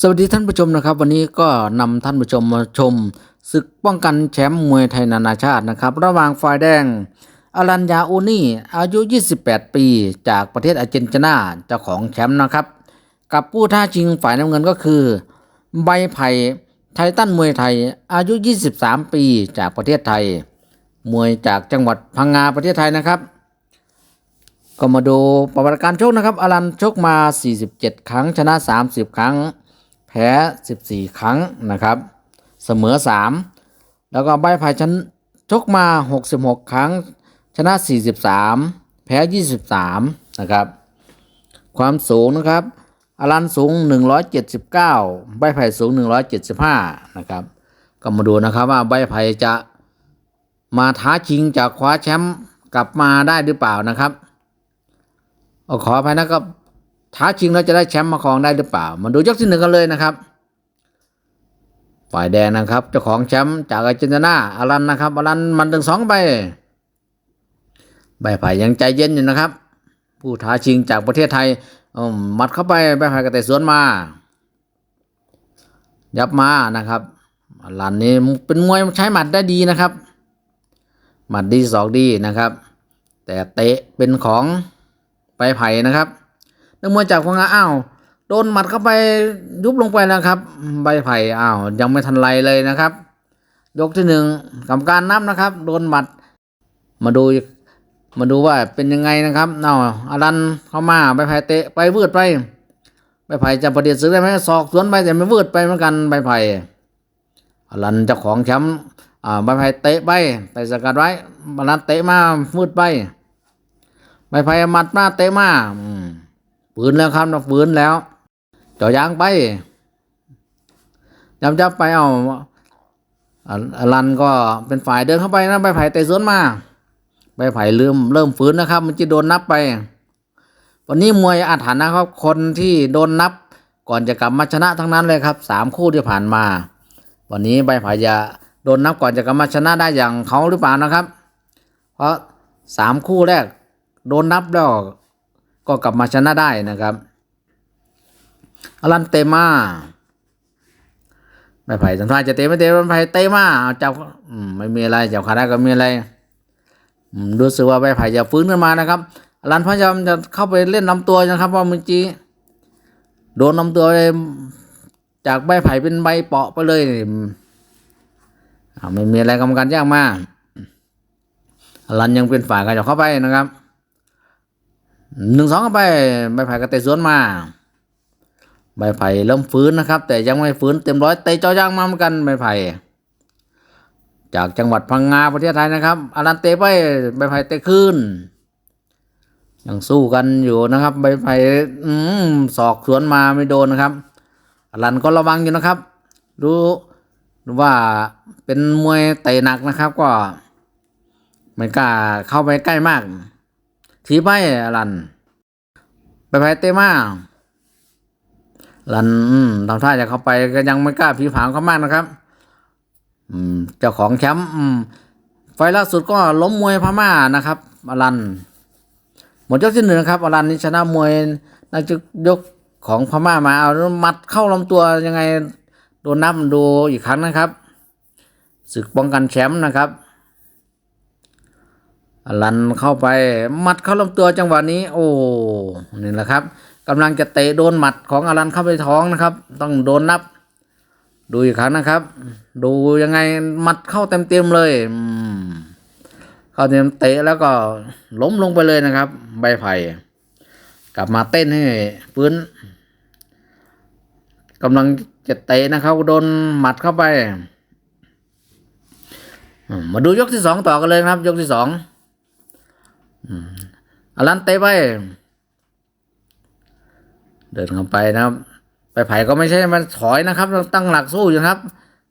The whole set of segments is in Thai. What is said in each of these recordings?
สวัสดีท่านผู้ชมนะครับ วันนี้ก็นำท่านผู้ชมมาชมศึกป้องกันแชมป์มวยไทยนานาชาตินะครับ ระหว่างฝ่ายแดงอรัญญาอูนี่อายุ 28 ปี จากประเทศอาร์เจนตินาเจ้าของแชมป์นะครับ กับผู้ท้าชิงฝ่ายน้ำเงินก็คือ ใบไผ่ไททันมวยไทย อายุ 23 ปี จากประเทศไทย มวยจากจังหวัดพังงาประเทศไทยนะครับ ก็มาดูประวัติการชกนะครับอลันชกมา 47 ครั้งชนะ 30 ครั้ง พ้ 14 ครั้งนะครับเสมอ 3 แล้วก็ใบไผ่ชันชกมา 66 ครั้ง ชนะ 43 แพ้ 23 นะครับ ความสูงนะครับอลันสูง 179 ใบไผ่สูง 175 นะครับ ก็มาดูนะครับว่าใบไผ่จะมาท้าชิงจากคว้าแชมป์กลับมาได้หรือเปล่านะครับขออภัยนะครับ ท้าชิงแล้วจะได้แชมป์มาครองได้หรือเปล่า มาดูยกที่หนึ่งกันเลยนะครับ ฝ่ายแดงนะครับ เจ้าของแชมป์จากอาร์เจนตินาอารันนะครับอารันมันถึงสองใบใบไผ่ยังใจเย็นอยู่นะครับ ผู้ท้าชิงจากประเทศไทยมหมัดเข้าไปใบไผ่กระเตะสวนมา ยับมานะครับอารันนี่เป็นมวยใช้หมัดได้ดีนะครับ หมัดดีสองดีนะครับ แต่เตะเป็นของใบไผ่นะครับ นักมวยจากพังงาอ้าวโดนหมัดเข้าไปยุบลงไปแล้วครับ ใบไผ่อ้าวยังไม่ทันไรเลยนะครับ ยกที่หนึ่งกรรมการนับนะครับ โดนหมัด มาดูมาดูว่าเป็นยังไงนะครับเอาอารันเข้ามาใบไผ่เตะไปวืดไปใบไผ่จะประเดี๋ยวซื้อได้ไหมศอกสวนไปแต่ไม่วืดไปเหมือนกันใบไผ่อารันเจ้าของแชมป์อ่าใบไผ่เตะไปไปสกัดไว้อารันเตะมาวืดไปใบไผ่หมัดมาเตะมาอืม ปืนแล้วครับนะปืนแล้ว เจ่อยางไปจำจับไปเอาอลันก็เป็นฝ่ายเดินเข้าไปนะใบไผ่เตะสวนมาใบไผ่เริ่มเริ่มฝืนนะครับ มันจะโดนนับไป วันนี้มวยอาถรรพ์นะครับ คนที่โดนนับ ก่อนจะกลับมาชนะทั้งนั้นเลยครับสามคู่ที่ผ่านมา วันนี้ใบไผ่จะโดนนับก่อนจะกลับมาชนะได้อย่างเขาหรือเปล่านะครับ เพราะสามคู่แรกโดนนับแล้ว ก็กลับมาชนะได้นะครับอลันเตมาไม่ไผ่สัมภาษณ์จะเตะไม่เตะไม่ไผ่เตมาเอาเจ้าไม่มีอะไรเจ้าขาได้ก็มีอะไรรู้สึกว่าใบไผ่จะฟื้นขึ้นมานะครับอลันพยายามจะเข้าไปเล่นลำตัวนะครับว่ามื่อกี้โดนลำตัวเลยจากใบไผ่เป็นใบเปาะไปเลยไม่มีอะไรกรรมการยากมากอลันยังเป็นฝ่ายกระจกเข้าไปนะครับ หนึ่งสองเข้าไปใบไผ่ก็เตะสวนมาใบไผ่เริ่มฟื้นนะครับ แต่ยังไม่ฟื้นเต็มร้อยเตะจอยางมาเหมือนกันใบไผ่จากจังหวัดพังงาประเทศไทยนะครับอารันเตะไปใบไผ่เตะขึ้นยังสู้กันอยู่นะครับ ใบไผ่อืมศอกสวนมาไม่โดนนะครับอารันก็ระวังอยู่นะครับ รู้ว่าเป็นมวยเตะหนักนะครับ ก็ไม่กล้าเข้าไปใกล้มาก ทีไปลัน ไปไปเตมาลันทำท่าจะเข้าไปก็ยังไม่กล้าผีผางเขามากนะครับ อืม เจ้าของแชมป์ไฟล่าสุดก็ล้มมวยพม่านะครับอลัน หมดยกที่หนึ่งครับอลันนี่ชนะมวยนักยกของพม่ามาเอามัดเข้าลำตัวยังไงโดนนับดูอีกครั้งนะครับศึกป้องกันแชมป์นะครับ ลันเข้าไปหมัดเข้าลำตัวจังหวะนี้ โอ้นี่แหละครับกำลังจะเตะโดนหมัดของอลันเข้าไปท้องนะครับ ต้องโดนนับ ดูอีกครั้งนะครับ ดูยังไงหมัดเข้าเต็มเต็มเลยเข้าเต็มเตะแล้วก็ล้มลงไปเลยนะครับ ใบไผ่กลับมาเต้นให้ฟื้นกำลังจะเตะนะครับโดนหมัดเข้าไป มาดูยกที่สองต่อกันเลยครับ ยกที่สอง อลันเตะไปเดินเข้าไปนะครับ ไปไผ่ก็ไม่ใช่มันถอยนะครับตั้งหลักสู้อยู่ครับ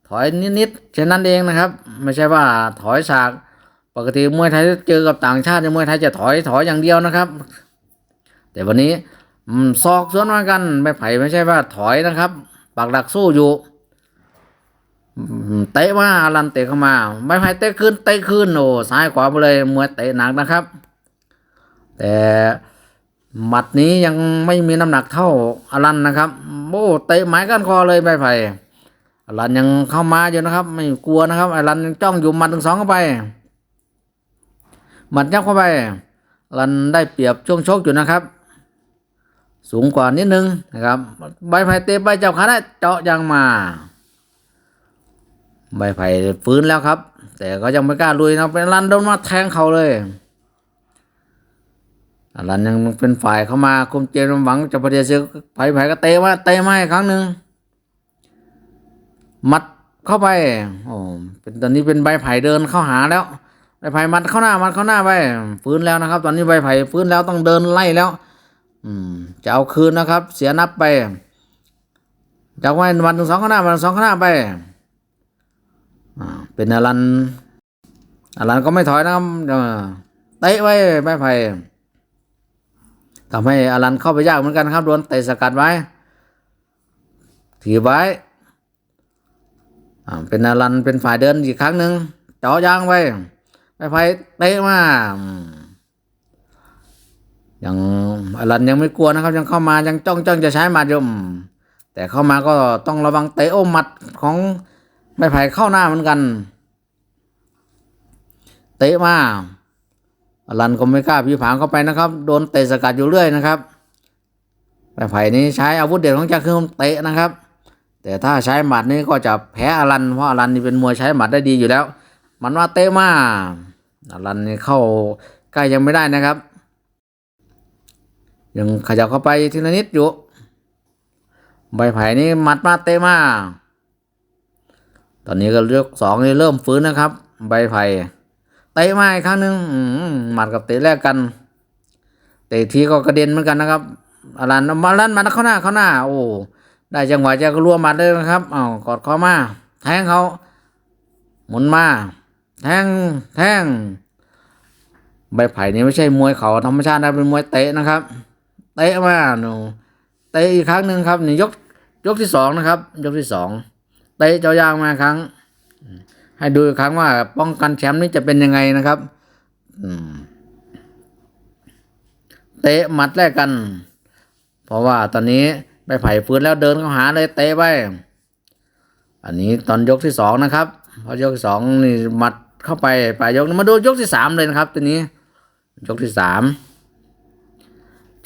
ถอยนิดๆแค่นนั้นเองนะครับ ไม่ใช่ว่าถอยฉาก ปกติมวยไทยเจอกับต่างชาติมวยไทยจะถอยถอยอย่างเดียวนะครับ แต่วันนี้ซอกสวนมากันไปไผ่ไม่ใช่ว่าถอยนะครับปักหลักสู้อยู่เตะมาอลันเตะเข้ามา ไม่ไผ่เตะขึ้นเตะขึ้นโอ้ซ้ายขวาไปเลยมวยเตะหนักนะครับ แต่หมัดนี้ยังไม่มีน้ำหนักเท่าอลันนะครับโอ้เตะหมายกันคอเลยใบไผ่อลันยังเข้ามาอยู่นะครับ ไม่กลัวนะครับอลันจ้องอยู่หมัดถึงสองเข้าไปหมัดยับเข้าไปอลันได้เปรียบช่วงชกอยู่นะครับ สูงกว่านิดนึงนะครับ ใบไผ่เตะใบเจ้าขาได้เจาะยางมา ใบไผ่ฟื้นแล้วครับ แต่ก็ยังไม่กล้าลุยนะเป็นอลันโดนมาแทงเขาเลย อลันยังเป็นฝ่ายเข้ามาคุมเกมหวังจะพอดีเสือไผ่ไผ่ก็เตะมาเตะมาอีกครั้งหนึ่งมัดเข้าไปโอ้เป็นตอนนี้เป็นใบไผ่เดินเข้าหาแล้วใบไผ่มัดเข้าหน้ามัดเข้าหน้าไปฟื้นแล้วนะครับ ตอนนี้ใบไผ่ฟื้นแล้วต้องเดินไล่แล้ว อืมจะเอาคืนนะครับ เสียนับไปจากไว้วันหนึ่งสองข้างหน้าวันสองข้างหน้าไปอ่าเป็นอลันอลันก็ไม่ถอยนะครับเออเตะไว้ใบไผ่ ทำให้อลันเข้าไปยากเหมือนกันครับโดนเตะสกัดไว้ถีบไว้เป็นอลันเป็นฝ่ายเดินอีกครั้งหนึ่งเจาะยางไว้ไปไฟเตะมาอืมยังอลันยังไม่กลัวนะครับ ยังเข้ามายังจ้องจ้องจะใช้มัดยม แต่เข้ามาก็ต้องระวังเตะโอ้มัดของไม้ไผ่เข้าหน้าเหมือนกัน เตะมา อลันก็ไม่กล้าพี่ผางเข้าไปนะครับ โดนเตะสกัดอยู่เรื่อยนะครับ แต่ไผ่นี้ใช้อาวุธเด็ดของจักรคือเตะนะครับ แต่ถ้าใช้หมัดนี้ก็จะแพ้อลัน เพราะอลันนี่เป็นมวยใช้หมัดได้ดีอยู่แล้ว มันว่าเตะมาอลันนี่เข้าใกล้ยังไม่ได้นะครับ ยังขยับเข้าไปทีละนิดอยู่ ใบไผ่นี้หมัดมาเตะมา ตอนนี้ก็เลือกสองนี่เริ่มฟื้นนะครับ ใบไผ่ เตะมาอีกครั้งหนึ่งหมัดกับเตะแรกกัน เตะทีก็กระเด็นเหมือนกันนะครับอลันมาลันมาเข้าหน้าเข้าหน้า โอ้ได้จังหวะจะรัวหมัดเลยนะครับอ้าวกอดคอมา แทงเขาหมุนมา แทงแทงใบไผ่นี่ไม่ใช่มวยเขาธรรมชาตินะเป็นมวยเตะนะครับ เตะมาหนูเตะอีกครั้งหนึ่งครับนี่ยกยกที่สองนะครับ ยกที่สองเตะเจ้ายางมาครั้ง ให้ดูอีกครั้งว่าป้องกันแชมป์นี่จะเป็นยังไงนะครับเตะหมัดแรกกัน เพราะว่าตอนนี้ใบไผ่ฟื้นแล้วเดินเข้าหาเลยเตะไป อันนี้ตอนยกที่สองนะครับพอยกที่สองนี่หมัดเข้าไปปลายยกมาดูยกที่สามเลยนะครับ ตัวนี้ ยกที่สาม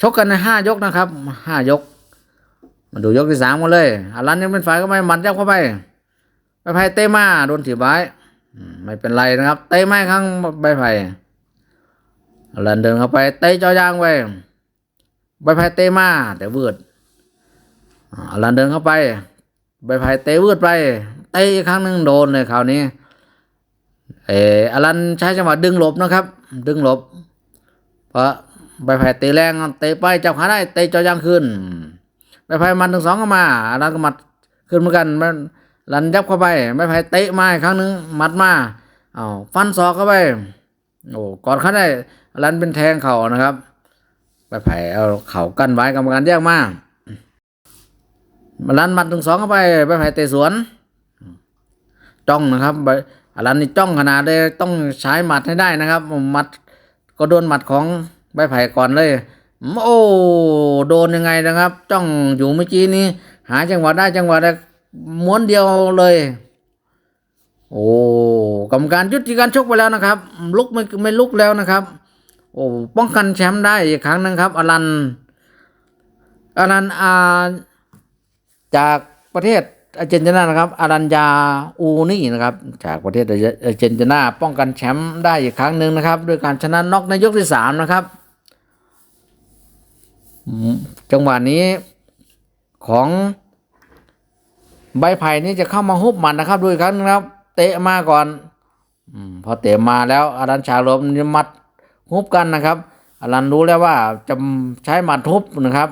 ชกกันในห้ายกนะครับห้ายก มาดูยกที่สามกันเลยอารันยังเป็นฝ่ายก็ไม่หมัดยับเข้าไป ไผ่เตะมาโดนถีบไว้อืมไม่เป็นไรนะครับ เตะไม่ครั้งใบไผ่อลันเดินเข้าไป เตะเจอยางไว้ใบไผ่เตะมาแต่วืดอลันเดินเข้าไป ใบไผ่เตะวืดไป เตะอีกครั้งหนึ่งโดนเลยคราวนี้เอออลันใช้จังหวะดึงหลบนะครับ ดึงหลบเพราะใบไผ่เตะแรงเตะไปจับขาได้เตะจอยางขึ้นใบไผ่มันถึงสองเข้ามาอลันก็มัดขึ้นเหมือนกันมัน ลันยับเข้าไป ไม่ไผ่เตะมาอีกครั้งหนึ่งมัดมาเอาฟันศอกเข้าไป โอ้กอดเขาได้ลันเป็นแทงเข่านะครับไม่ไผ่เอาเข่ากั้นไว้กรรมการแยกมาลันมัดถึงสองเข้าไปไม่ไผ่เตะสวน จ้องนะครับใบลันนี่จ้องขนาดเลยต้องใช้หมัดให้ได้นะครับมัดก็โดนหมัดของใบไผ่ก่อนเลย โอ้โดนยังไงนะครับ จ้องอยู่เมื่อกี้นี้ หาจังหวะได้จังหวะได้ ม้วนเดียวเลย โอ้กรรมการยุติการชกไปแล้วนะครับ ลุกไม่ไม่ลุกแล้วนะครับ โอ้ป้องกันแชมป์ได้อีกครั้งหนึงครับอลันอลันอาจากประเทศอาร์เจนตินานะครับอารันยาอูนี่นะครับ จากประเทศอาร์เจนตินาป้องกันแชมป์ได้อีกครั้งหนึ่งนะครับด้วยการชนะน็อกในยกที่สามนะครับ จังหวะนี้ของ ใบไผ่นี้จะเข้ามาฮุบหมันนะครับดูอีกครั้งนึงนะครับ เตะมาก่อนอมพอเตะมาแล้วอารันชาลมจะมัดฮุบกันนะครับอารันรู้แล้วว่าจะใช้หมัดฮุบนะครับ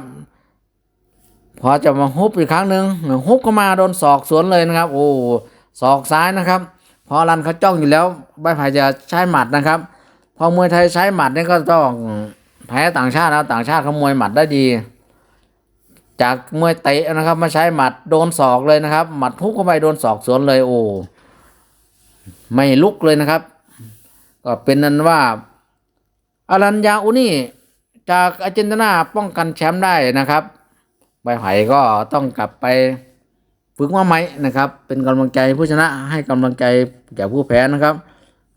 พอจะมาฮุบอีกครั้งหนึ่งฮุบเข้ามาโดนศอกสวนเลยนะครับ โอ้ศอกซ้ายนะครับ พออารันเขาจ้องอยู่แล้ว ใบไผ่จะใช้หมัดนะครับพอมวยไทยใช้หมัดนี่ก็ต้องแพ้ต่างชาติแล้วต่างชาติเขามวยหมัดได้ดี จากมวยเตะนะครับ มาใช้หมัดโดนศอกเลยนะครับ หมัดทุกเข้าไปโดนศอกสวนเลยโอ้ไม่ลุกเลยนะครับ ก็เป็นนั้นว่าอารัญญาอุนี่จากอาร์เจนตินาป้องกันแชมป์ได้นะครับใบไผ่ก็ต้องกลับไปฝึกมาใหม่นะครับ เป็นกำลังใจผู้ชนะให้กำลังใจแก่ผู้แพ้นะครับ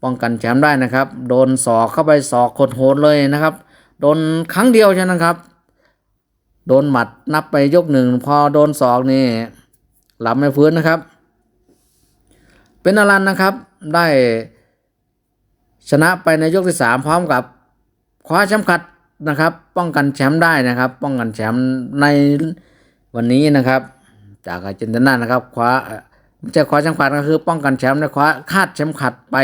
ป้องกันแชมป์ได้นะครับ โดนศอกเข้าไปศอกโคตรโหดเลยนะครับ โดนครั้งเดียวใช่นะครับ โดนหมัดนับไปยกหนึ่งพอโดนศอกนี่หลับไม่ฟื้นนะครับ เป็นอลันนะครับได้ชนะไปในยกที่สามพร้อมกับคว้าแชมป์ขัดนะครับ ป้องกันแชมป์ได้นะครับ ป้องกันแชมป์ในวันนี้นะครับ จากอาร์เจนตินานะครับคว้าเอ่อไม่ใช่คว้าแชมป์ขัดก็คือ ป้องกันแชมป์และคว้าคาดแชมป์ขัดไป